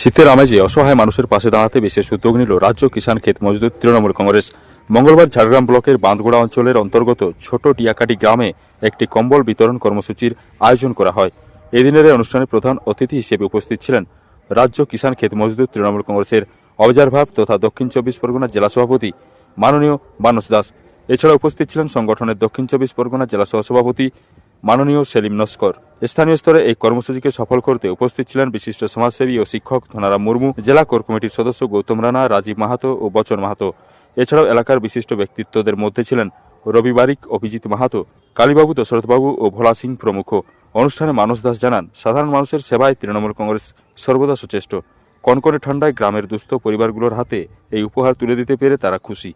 শীতের আমেজে অসহায় মানুষের পাশে দাঁড়াতে বিশেষ উদ্যোগ নিল রাজ্য কিষাণ ক্ষেত মজদুর তৃণমূল কংগ্রেস। মঙ্গলবার ঝাড়গ্রাম ব্লকের বাঁধগোড়া অঞ্চলের অন্তর্গত ছোট টিয়াকাটি গ্রামে একটি কম্বল বিতরণ কর্মসূচির আয়োজন করা হয়। এদিনের অনুষ্ঠানে প্রধান অতিথি হিসেবে উপস্থিত ছিলেন রাজ্য কিষাণ ক্ষেত মজদুর তৃণমূল কংগ্রেসের অবজারভার তথা দক্ষিণ চব্বিশ পরগনা জেলা সভাপতি মাননীয় মানস দাস। এছাড়া উপস্থিত ছিলেন সংগঠনের দক্ষিণ চব্বিশ পরগনা জেলা সহসভাপতি মাননীয় সেলিম নস্কর। স্থানীয় স্তরে এই কর্মসূচিকে সফল করতে উপস্থিত ছিলেন বিশিষ্ট সমাজসেবী ও শিক্ষক ধনারাম মুর্মু, জেলা কোর কমিটির সদস্য গৌতম রানা, রাজীব মাহাতো ও বচন মাহাতো। এছাড়াও এলাকার বিশিষ্ট ব্যক্তিত্বদের মধ্যে ছিলেন রবি বারিক, অভিজিৎ মাহাতো, কালীবাবু দশরথবাবু ও ভোলা সিং প্রমুখ। অনুষ্ঠানে মানস দাস জানান, সাধারণ মানুষের সেবায় তৃণমূল কংগ্রেস সর্বদা সচেষ্ট। কনকনে ঠান্ডায় গ্রামের দুস্থ পরিবারগুলোর হাতে এই উপহার তুলে দিতে পেরে তারা খুশি।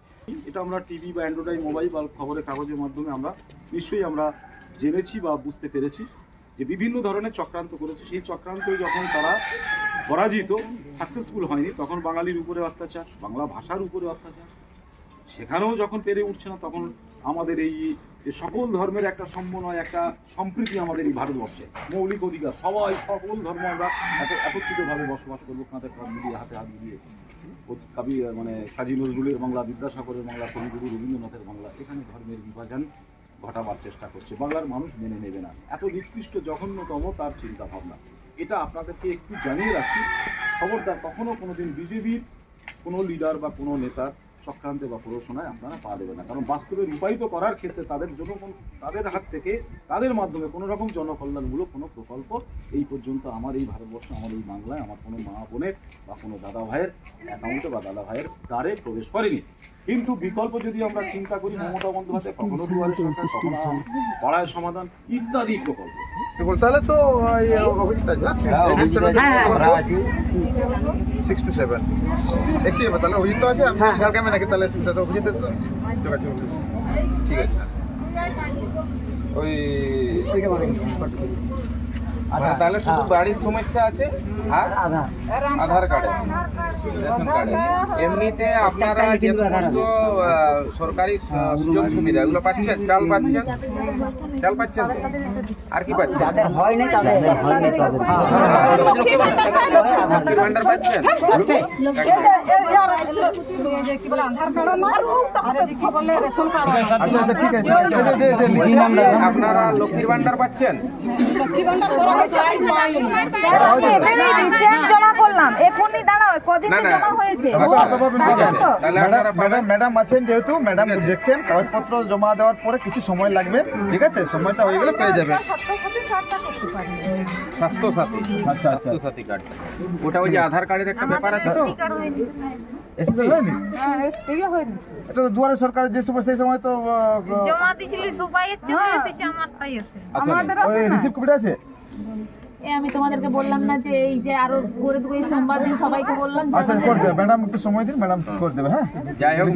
এটা আমরা টিভি বা অ্যান্ড্রয়েড মোবাইল বা খবরের কাগজের মাধ্যমে আমরা নিশ্চয়ই আমরা জেনেছি বা বুঝতে পেরেছি যে বিভিন্ন ধরনের চক্রান্ত করেছে। সেই চক্রান্ত যখন তারা পরাজিত সাকসেসফুল হয়নি, তখন বাঙালির উপরে অত্যাচার, বাংলা ভাষার উপরে অত্যাচার। সেখানেও যখন পেরে উঠছে না, তখন আমাদের এই সকল ধর্মের একটা সমন্বয়, একটা সম্প্রীতি আমাদের এই ভারতবর্ষে। মৌলিক অধিকার, সবাই সকল ধর্ম আমরা এত, একত্রিতভাবে বসবাস করব, কাঁধে কাঁধ মিলিয়ে, হাতে হাত মিলিয়ে। কবি মানে কাজী নজরুলের বাংলা, বিদ্যাসাগরের বাংলা, কবিগুরু রবীন্দ্রনাথের বাংলা, এখানে ধর্মের বিভাজন ঘটাবার চেষ্টা করছে। বাংলার মানুষ মেনে নেবে না। এত নিকৃষ্ট, জঘন্যতম তার চিন্তা ভাবনা এটা আপনাদেরকে একটু জানিয়ে রাখি। খবরদার কখনো কোনোদিন বিজেপির কোনো লিডার বা কোনো নেতার চক্রান্তে বা প্ররোচনায় আপনারা পা দেবেন না। কারণ বাস্তবে রূপায়িত করার ক্ষেত্রে তাদের জন্য কোন- তাদের হাত থেকে, তাদের মাধ্যমে কোনো রকম জনকল্যাণমূলক কোনো প্রকল্প এই পর্যন্ত আমার এই ভারতবর্ষে, আমার এই বাংলায়, আমার কোনো মা বোনের বা কোনো দাদা ভাইয়ের অ্যাকাউন্টে বা দাদা ভাইয়ের দ্বারে প্রবেশ করেনি। কিন্তু বিকল্প যদি আমরা চিন্তা করি মমতা বন্দ্যোপাধ্যায় কখনো দুয়ারে সরকার কখনো পাড়ায় সমাধান ইত্যাদি প্রকল্প। তাহলে তো এই অভিজিৎ আছে সিক্স টু সেভেন তাহলে অভিজিৎ তো আছে আমি খেয়াল কেমন নাকি? তাহলে সুবিধা তো অভিজিৎ যোগাযোগ ঠিক আছে। ওই আচ্ছা তাহলে শুধু বাড়ির সমস্যা আছে আর আধার কার্ডে রেশন কার্ডে এমনিতে আপনারা যে সমস্ত সরকারি সুযোগ সুবিধা এগুলো পাচ্ছেন চাল পাচ্ছেন চাল পাচ্ছেন আর কি পাচ্ছেন যাদের হয় নাই তাদের হয়নি তাদের লক্ষ্মীর ভান্ডার পাচ্ছেন আচ্ছা আচ্ছা ঠিক আছে এই যে- যে- যে আপনারা লক্ষ্মীর ভান্ডার পাচ্ছেন জমা করলাম এখনই দাঁড়াও কদিন। জমা হয়েছে ম্যাডাম আছেন যেহেতু ম্যাডাম দেখছেন কাগজপত্র জমা দেওয়ার পরে কিছু সময় লাগবে ঠিক আছে সময়টা হয়ে গেলে পেয়ে যাবে। স্বাস্থ্য সাথী আচ্ছা, আচ্ছা। সাথী কার্ড ওটা ওই যে আধার কার্ডের একটা ব্যাপার আছে তো হয়নি। হ্যাঁ, হয়নি। এটা তো দুয়ারে সরকার যে সময় সেই সময় তো জমা দিছিলি সবাই চলে এসেছে আমারটাই আছে আমাদের আছে রিসিভ কপিটা আছে এ আমি তোমাদেরকে বললাম না যে এই যে আরও করে দেবো এই সোমবার দিন সবাইকে বললাম আচ্ছা করে দেবে। ম্যাডাম একটু সময় দিন ম্যাডাম করে দেবে হ্যাঁ? যাই হোক